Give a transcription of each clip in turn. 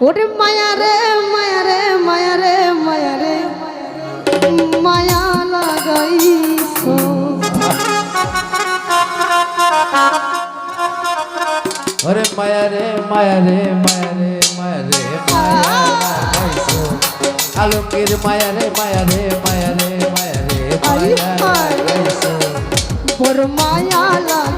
ওরে মায়া রে মায়া রে মায়া রে মায়া রে মায়া লাগাইছো ওরে মায়া রে মায়া রে মায়া রে মায়া রে মায়া লাগাইছো আলোকের মায়া রে মায়া রে মায়া রে মায়া রে মায়া লাগাইছো বড় মায়া লাগাইছো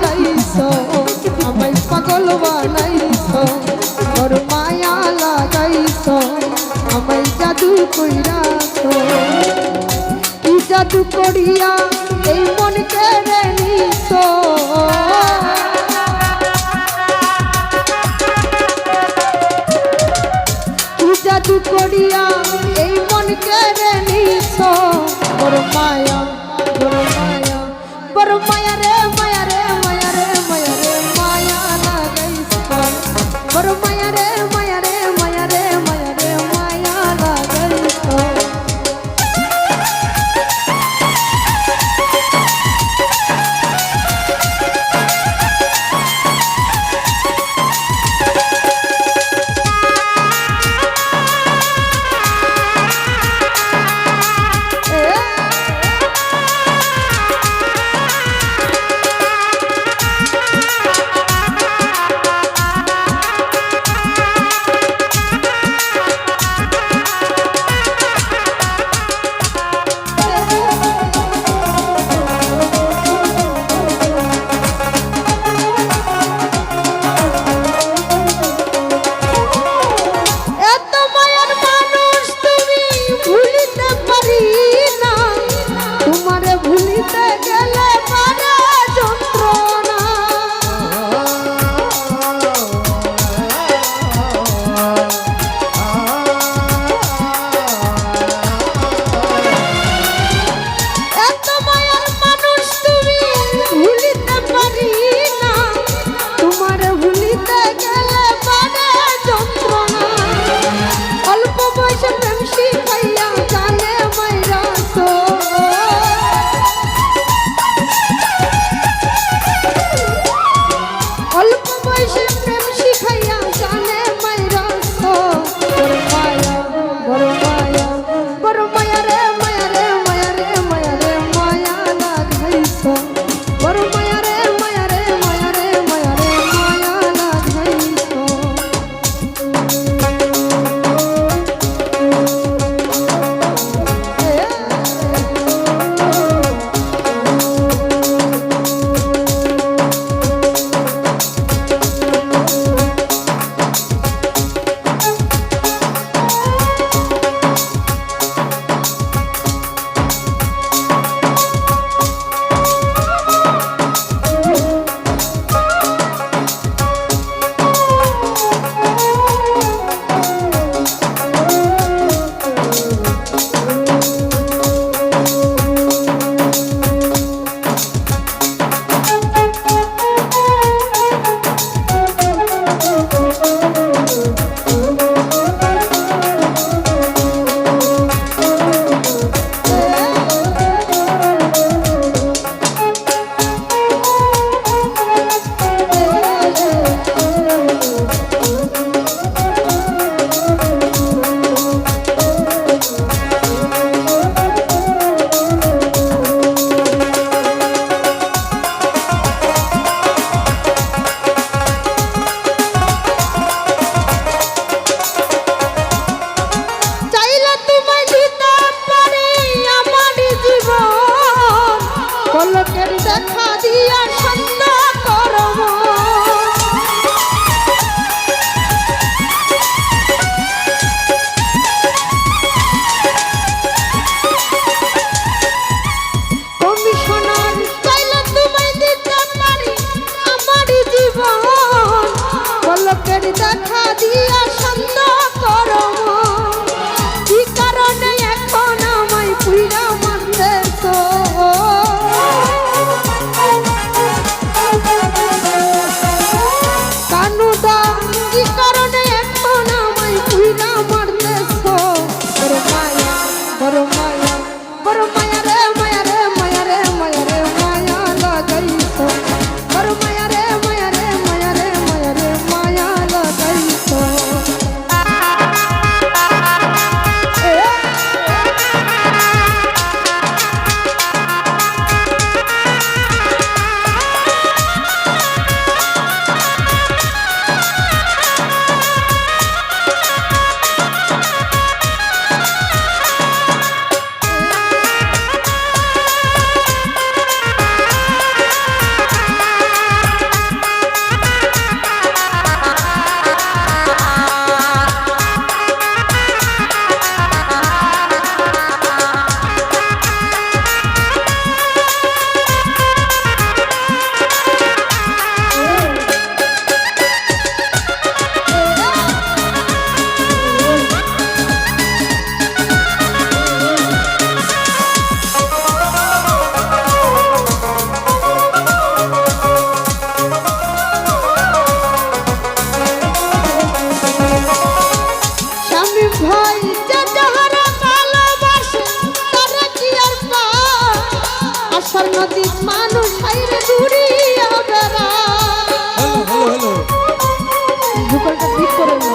ঢুকলটা ঠিক করে